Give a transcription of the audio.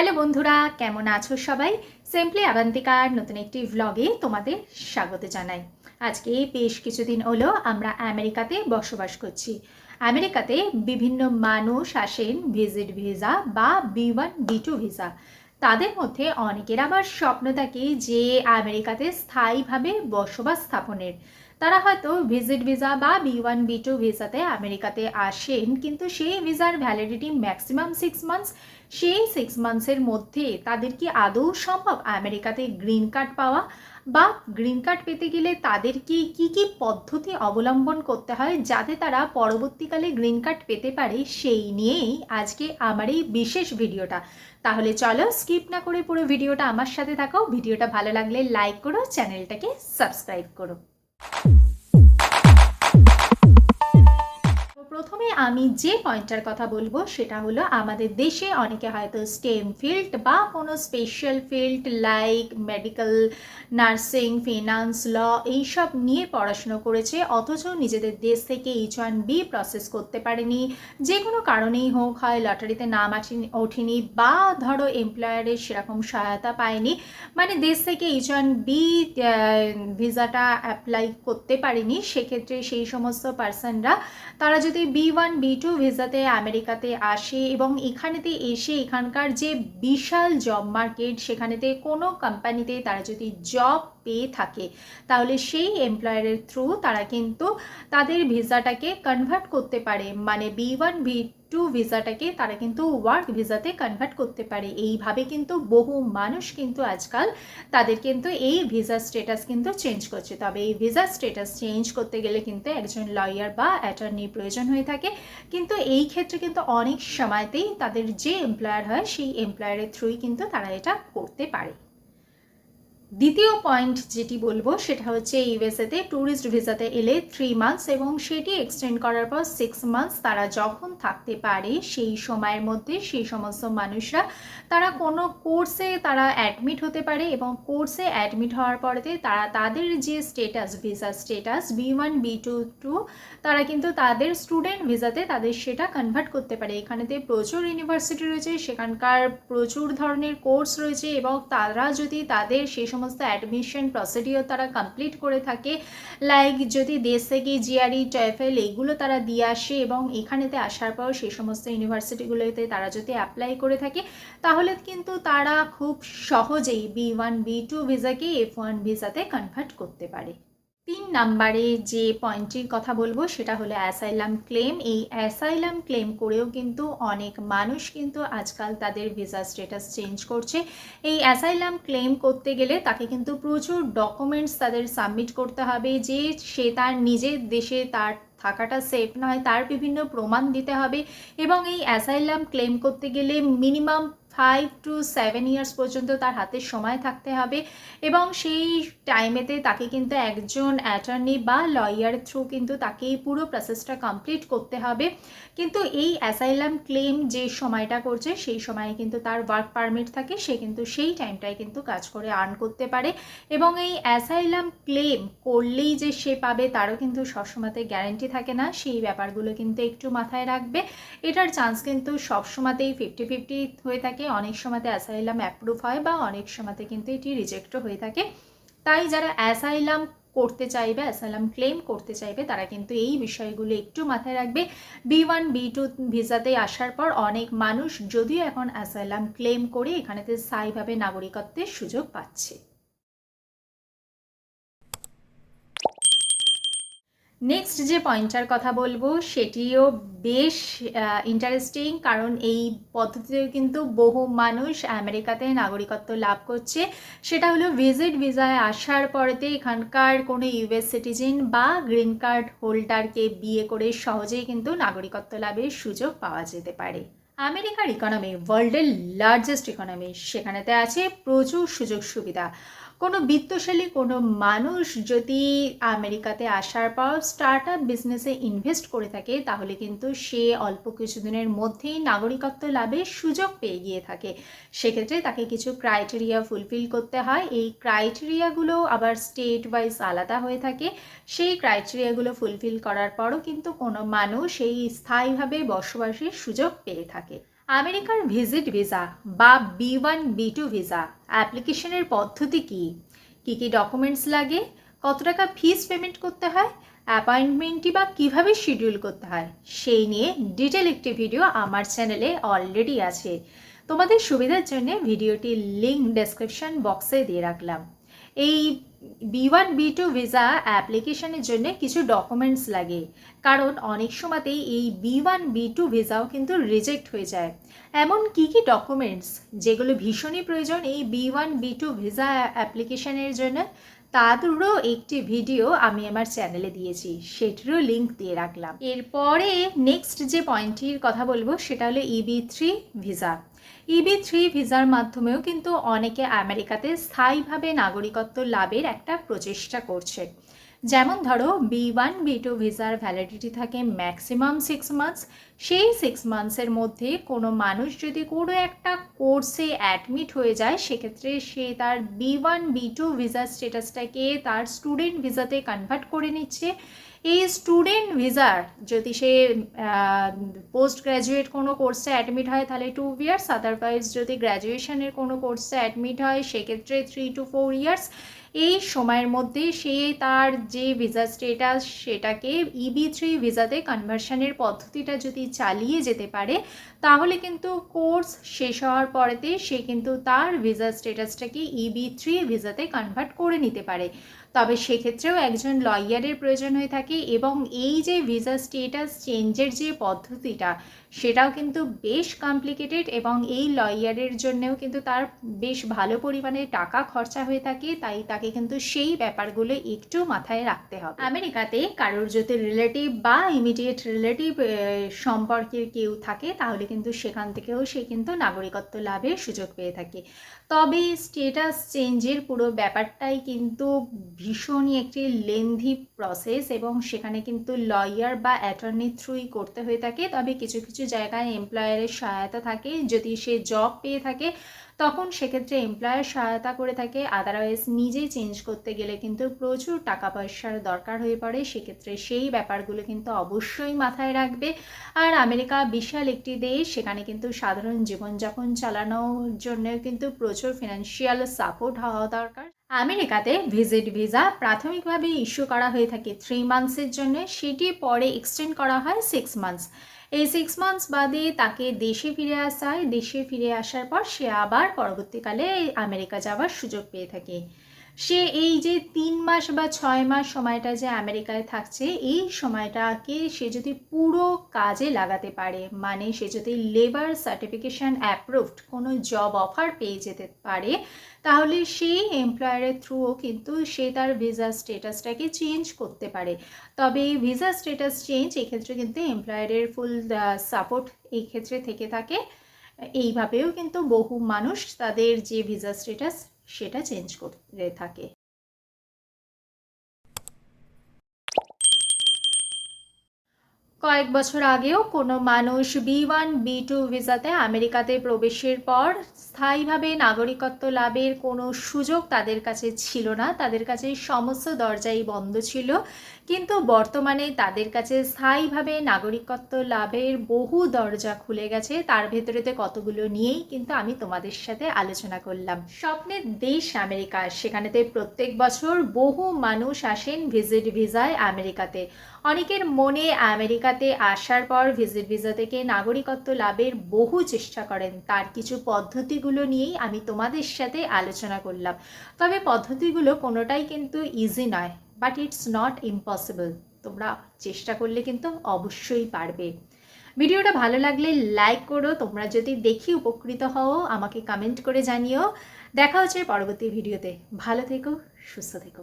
Hello বন্ধুরা, কেমন আছো সবাই? সিম্পলি আবান্তিকার নতুন একটি ভ্লগে তোমাদের স্বাগত জানাই। আজকে বেশ কিছুদিন হলো আমরা আমেরিকাতে বসবাস করছি। আমেরিকাতে বিভিন্ন মানুষ আসেন ভিজিট ভিসা বা B one B two visa তাদের মধ্যে অনেকের আবার স্বপ্ন থাকে যে আমেরিকাতে স্থায়ীভাবে বসবাস স্থাপনের। তারা হয়তো ভিজিট ভিসা বা বি ওয়ান বি টু ভিসাতে আমেরিকাতে আসেন, কিন্তু সেই ভিসার ভ্যালিডিটি ম্যাক্সিমাম সিক্স মান্থস সেই সিক্স মান্থসের মধ্যে তাদের কি আদৌ সম্ভব? আমেরিকাতে গ্রিন কার্ড পাওয়া বা গ্রিন কার্ড পেতে গেলে তাদেরকে কি কি পদ্ধতি অবলম্বন করতে হয় যাতে তারা পরবর্তীকালে গ্রিন কার্ড পেতে পারে সেই নিয়েই আজকে আমার এই বিশেষ ভিডিওটা। তাহলে চলো স্কিপ না করে পুরো ভিডিওটা আমার সাথে থাকো। ভিডিওটা ভালো লাগলে লাইক করো চ্যানেলটাকে সাবস্ক্রাইব করো। you আমি যে পয়েন্টটার কথা বলব সেটা হলো আমাদের দেশে অনেকে হয়তো স্টেম ফিল্ড বা কোনো special field like medical nursing finance law এইসব নিয়ে পড়াশুনো করেছে, অথচ নিজেদের দেশ থেকে এইচ ওয়ান বি প্রসেস করতে পারেনি। যে কোনো কারণেই হোক, হয় লটারিতে নাম আসেনি ওঠেনি বা ধরো এমপ্লয়ারের সেরকম সহায়তা পায়নি মানে দেশ থেকে এইচ ওয়ান বি ভিসাটা অ্যাপ্লাই করতে পারেনি, সেক্ষেত্রে সেই সমস্ত পার্সনরা তারা যদি বি ওয়ান বি টু ভিসাতে আমেরিকাতে আসে এবং এখানেতে এসে এখানকার যে বিশাল জব মার্কেট সেখানেতে কোনো কোম্পানিতে তারা যদি জব পেয়ে থাকে। তাহলে সেই এমপ্লয়ারের থ্রু তারা কিন্তু তাদের ভিসাটাকে কনভার্ট করতে পারে। মানে বি ওয়ান বি টু ভিসাটাকে তারা কিন্তু ওয়ার্ক ভিসাতে কনভার্ট করতে পারে। এইভাবে কিন্তু বহু মানুষ কিন্তু আজকাল তাদের কিন্তু এই ভিসা স্টেটাস কিন্তু চেঞ্জ করছে। তবে এই ভিসা স্টেটাস চেঞ্জ করতে গেলে কিন্তু একজন লয়ার বা অ্যাটর্নির প্রয়োজন হয়ে থাকে। কিন্তু এই ক্ষেত্রে কিন্তু অনেক সময়তেই তাদের যে এমপ্লয়ার হয়, সেই এমপ্লয়ারের থ্রুই কিন্তু তারা এটা করতে পারে। দ্বিতীয় পয়েন্ট যেটি বলব, সেটা হচ্ছে ইউএসএতে ট্যুরিস্ট ভিসাতে এলে থ্রি মান্থস এবং সেটি এক্সটেন্ড করার পর সিক্স মান্থস তারা যখন থাকতে পারে সেই সময়ের মধ্যে সেই সমস্ত মানুষরা, তারা কোনো কোর্সে তারা অ্যাডমিট হতে পারে এবং কোর্সে অ্যাডমিট হওয়ার পরেতে তারা তাদের যে status visa status B one B two two তারা কিন্তু তাদের স্টুডেন্ট ভিসাতে তাদের সেটা কনভার্ট করতে পারে। এখানেতে প্রচুর ইউনিভার্সিটি রয়েছে, সেখানকার প্রচুর ধরনের কোর্স রয়েছে এবং তারা যদি তাদের সেই সমস্ত অ্যাডমিশন প্রসিডিওর তারা কমপ্লিট করে থাকে লাইক যদি দেশ থেকে জিআরই টয়েফেল এগুলো তারা দিয়ে আসে এবং এখানেতে আসার পর সেই সমস্ত ইউনিভার্সিটিগুলোতে তারা যদি অ্যাপ্লাই করে থাকে, তাহলে কিন্তু তারা খুব সহজেই বি ওয়ান বি টু ভিসাকে এফ ওয়ান ভিসাতে কনভার্ট করতে পারে। তিন নাম্বারে যে পয়েন্টটির কথা বলব, সেটা হলো অ্যাসাইলাম ক্লেম এই অ্যাসাইলাম ক্লেম করেও কিন্তু অনেক মানুষ কিন্তু আজকাল তাদের ভিসা স্ট্যাটাস চেঞ্জ করছে। এই অ্যাসাইলাম ক্লেম করতে গেলে তাকে কিন্তু প্রচুর ডকুমেন্টস তাদের সাবমিট করতে হবে যে সে তার নিজের দেশে তার থাকাটা সেফ নয়, তার বিভিন্ন প্রমাণ দিতে হবে। এবং এই অ্যাসাইলাম ক্লেম করতে গেলে minimum five to seven years পর্যন্ত তার হাতে সময় থাকতে হবে এবং সেই টাইমেতে তাকে কিন্তু একজন অ্যাটর্নি বা লয়ার থ্রু কিন্তু তাকে এই পুরো প্রসেসটা কমপ্লিট করতে হবে। কিন্তু এই অ্যাসাইলাম ক্লেম যে সময়টা করছে, সেই সময়ে কিন্তু তার ওয়ার্ক পারমিট থাকে, সে কিন্তু সেই টাইমটায় কিন্তু কাজ করে আর্ন করতে পারে এবং এই অ্যাসাইলাম ক্লেম করলেই যে সে পাবে তারও কিন্তু সবসময়তে গ্যারেন্টি থাকে না, সেই ব্যাপারগুলো কিন্তু একটু মাথায় রাখবে। এটার চান্স কিন্তু সবসময়তেই ফিফটি ফিফটি হয়ে থাকে অনেক সময়তে অ্যাসাইলাম অ্যাপ্রুভ হয় বা অনেক সময়তে কিন্তু এটি রিজেক্টও হয়ে থাকে। তাই যারা অ্যাসাইলাম করতে চাইবে অ্যাসাইলাম ক্লেম করতে চাইবে, তারা কিন্তু এই বিষয়গুলো একটু মাথায় রাখবে। বি ওয়ান বি টু ভিসাতে আসার পর অনেক মানুষ যদিও এখন অ্যাসাইলাম ক্লেম করে এখানেতে স্থায়ীভাবে নাগরিকত্বের সুযোগ পাচ্ছে। নেক্সট যে পয়েন্টটার কথা বলব, সেটিও বেশ ইন্টারেস্টিং কারণ এই পদ্ধতিতে কিন্তু বহু মানুষ আমেরিকাতে নাগরিকত্ব লাভ করছে। সেটা হলো ভিজিট ভিসায় আসার পরেতে এখানকার কোনো ইউএস সিটিজেন বা গ্রিন কার্ড হোল্ডারকে বিয়ে করে সহজেই কিন্তু নাগরিকত্ব লাভের সুযোগ পাওয়া যেতে পারে। আমেরিকার ইকোনমি ওয়ার্ল্ডের লার্জেস্ট ইকোনমি সেখানেতে আছে প্রচুর সুযোগ সুবিধা কোনো বিত্তশালী, কোনো মানুষ যদি আমেরিকাতে আসার পর স্টার্ট আপ বিজনেসে ইনভেস্ট করে থাকে, তাহলে কিন্তু সে অল্প কিছুদিনের মধ্যেই নাগরিকত্ব লাভের সুযোগ পেয়ে গিয়ে থাকে। সেক্ষেত্রে তাকে কিছু ক্রাইটেরিয়া ফুলফিল করতে হয়। এই ক্রাইটেরিয়াগুলো আবার স্টেট ওয়াইজ আলাদা হয়ে থাকে। সেই ক্রাইটেরিয়াগুলো ফুলফিল করার পরও কিন্তু কোনো মানুষ এই স্থায়ীভাবে বসবাসের সুযোগ পেয়ে থাকে। আমেরিকার ভিজিট ভিসা বা B one, B two visa অ্যাপ্লিকেশনের পদ্ধতি কী? কী কী ডকুমেন্টস লাগে? কত টাকা ফিস পেমেন্ট করতে হয়? অ্যাপয়েন্টমেন্টটি বা কীভাবে শিডিউল করতে হয়? সেই নিয়ে ডিটেল একটি ভিডিও আমার চ্যানেলে অলরেডি আছে। তোমাদের সুবিধার জন্য ভিডিওটির লিঙ্ক ডেসক্রিপশন বক্সে দিয়ে রাখলাম। এই B one B two visa অ্যাপ্লিকেশনের জন্য কিছু ডকুমেন্টস লাগে। কারণ অনেক সময়তেই এই বি ওয়ান বি টু ভিসাও কিন্তু রিজেক্ট হয়ে যায়। এমন কি কি ডকুমেন্টস যেগুলো ভীষণই প্রয়োজন এই B one B two visa অ্যাপ্লিকেশনের জন্য? তাদেরও একটি ভিডিও আমি আমার চ্যানেলে দিয়েছি, সেটিরও লিঙ্ক দিয়ে রাখলাম। এরপরে নেক্সট যে পয়েন্টটির কথা বলব, সেটা হলো EB three visa EB three ভিসার মাধ্যমেও কিন্তু অনেকে আমেরিকাতে স্থায়ীভাবে নাগরিকত্ব লাভের একটা প্রচেষ্টা করছে। যেমন ধরো, বি ওয়ান, বি টু ভিসার ভ্যালিডিটি থাকে ম্যাক্সিমাম সিক্স মান্থস সেই সিক্স মান্থসের মধ্যে কোনো মানুষ যদি কোনো একটা কোর্সে অ্যাডমিট হয়ে যায়, সেক্ষেত্রে সে তার B one, B two visa স্টেটাসটাকে তার স্টুডেন্ট ভিসাতে কনভার্ট করে নিচ্ছে। এই স্টুডেন্ট ভিসার যদি সে পোস্ট গ্র্যাজুয়েট কোনো কোর্সে অ্যাডমিট হয়, তাহলে টু ইয়ার্স আদারওয়াইজ যদি গ্র্যাজুয়েশনের কোনো কোর্সে অ্যাডমিট হয়, সেক্ষেত্রে থ্রি টু ফোর ইয়ার্স এই সময়ের মধ্যে সে তার যে ভিসা স্টেটাস সেটাকে ইবি থ্রি ভিসাতে কনভার্সনের পদ্ধতিটা যদি চালিয়ে যেতে পারে, তাহলে কিন্তু কোর্স শেষ হওয়ার পরেতে সে কিন্তু তার ভিসা স্টেটাসটাকে ইবি থ্রি ভিসাতে কনভার্ট করে নিতে পারে। তবে সেক্ষেত্রেও একজন লয়ারের প্রয়োজন হয়ে থাকে এবং এই যে ভিসা স্টেটাস চেঞ্জের যে পদ্ধতিটা, সেটাও কিন্তু বেশ কমপ্লিকেটেড এবং এই লয়ারের জন্যেও কিন্তু তার বেশ ভালো পরিমাণে টাকা খরচা হয়ে থাকে, তাই তাকে কিন্তু সেই ব্যাপারগুলো একটু মাথায় রাখতে হবে। আমেরিকাতে কারোর যদি রিলেটিভ বা ইমিডিয়েট রিলেটিভ সম্পর্কের কেউ থাকে, তাহলে কিন্তু সেখান থেকেও সে কিন্তু নাগরিকত্ব লাভের সুযোগ পেয়ে থাকে। তবে স্টেটাস চেঞ্জের পুরো ব্যাপারটাই কিন্তু ভীষণই একটি লেন্দি প্রসেস এবং সেখানে কিন্তু লয়ার বা অ্যাটর্নি থ্রুই করতে হয়ে থাকে। তবে কিছু কিছু জায়গায় এমপ্লয়ারের সহায়তা থাকে। যদি সে জব পেয়ে থাকে তখন সেক্ষেত্রে এমপ্লয়ার সহায়তা করে থাকে আদারওয়াইজ নিজেই চেঞ্জ করতে গেলে কিন্তু প্রচুর টাকা পয়সার দরকার হয়ে পড়ে। সেক্ষেত্রে সেই ব্যাপারগুলো কিন্তু অবশ্যই মাথায় রাখবে। আর আমেরিকা বিশাল একটি দেশ, সেখানে কিন্তু সাধারণ জীবনযাপন চালানোর জন্য কিন্তু প্রচুর ফিনান্সিয়াল সাপোর্ট হওয়া দরকার। আমেরিকাতে ভিজিট ভিসা প্রাথমিকভাবে ইস্যু করা হয়ে থাকে থ্রি মান্থসের জন্য। সেটি পরে এক্সটেন্ড করা হয় সিক্স মান্থস এই সিক্স মান্থস বাদে তাকে দেশে ফিরে আসায়, দেশে ফিরে আসার পর সে আবার পরবর্তীকালে আমেরিকা যাওয়ার সুযোগ পেয়ে থাকে। সে এই যে তিন মাস বা ছয় মাস সময়টা যে আমেরিকায় থাকছে, এই সময়টাকে সে যদি পুরো কাজে লাগাতে পারে মানে সে যদি লেবার সার্টিফিকেশান অ্যাপ্রুভড কোনো জব অফার পেয়ে যেতে পারে, তাহলে সেই এমপ্লয়ারের থ্রুও কিন্তু সে তার ভিসা স্টেটাসটাকে চেঞ্জ করতে পারে। তবে এই ভিসা স্টেটাস চেঞ্জ এক্ষেত্রে কিন্তু এমপ্লয়ারের ফুল সাপোর্ট এই ক্ষেত্রে থেকে থাকে। এইভাবেও কিন্তু বহু মানুষ তাদের যে ভিসা স্টেটাস সেটা চেঞ্জ করতে থাকে। কয়েক বছর আগেও কোনো মানুষ বি ওয়ান বি টু ভিসাতে আমেরিকাতে প্রবেশের পর স্থায়ীভাবে নাগরিকত্ব লাভের কোনো সুযোগ তাদের কাছে ছিল না। তাদের কাছে সমস্ত দরজাই বন্ধ ছিল। কিন্তু বর্তমানে তাদের কাছে স্থায়ীভাবে নাগরিকত্ব লাভের বহু দরজা খুলে গেছে। তার ভেতরেতে কতগুলো নিয়েই কিন্তু আমি তোমাদের সাথে আলোচনা করলাম। স্বপ্নের দেশ আমেরিকা, সেখানেতে প্রত্যেক বছর বহু মানুষ আসেন ভিজিট ভিসায় আমেরিকাতে। অনেকের মনে আমেরিকাতে আসার পর ভিজিট ভিসা থেকে নাগরিকত্ব লাভের বহু চেষ্টা করেন। তার কিছু পদ্ধতিগুলো নিয়েই আমি তোমাদের সাথে আলোচনা করলাম। তবে পদ্ধতিগুলো কোনোটাই কিন্তু ইজি নয় বাট ইটস নট ইম্পসিবল তোমরা চেষ্টা করলে কিন্তু অবশ্যই পারবে। ভিডিওটা ভালো লাগলে লাইক করো। তোমরা যদি দেখি উপকৃত হও, আমাকে কমেন্ট করে জানিও। দেখা হচ্ছে পরবর্তী ভিডিওতে। ভালো থেকো, সুস্থ থেকো।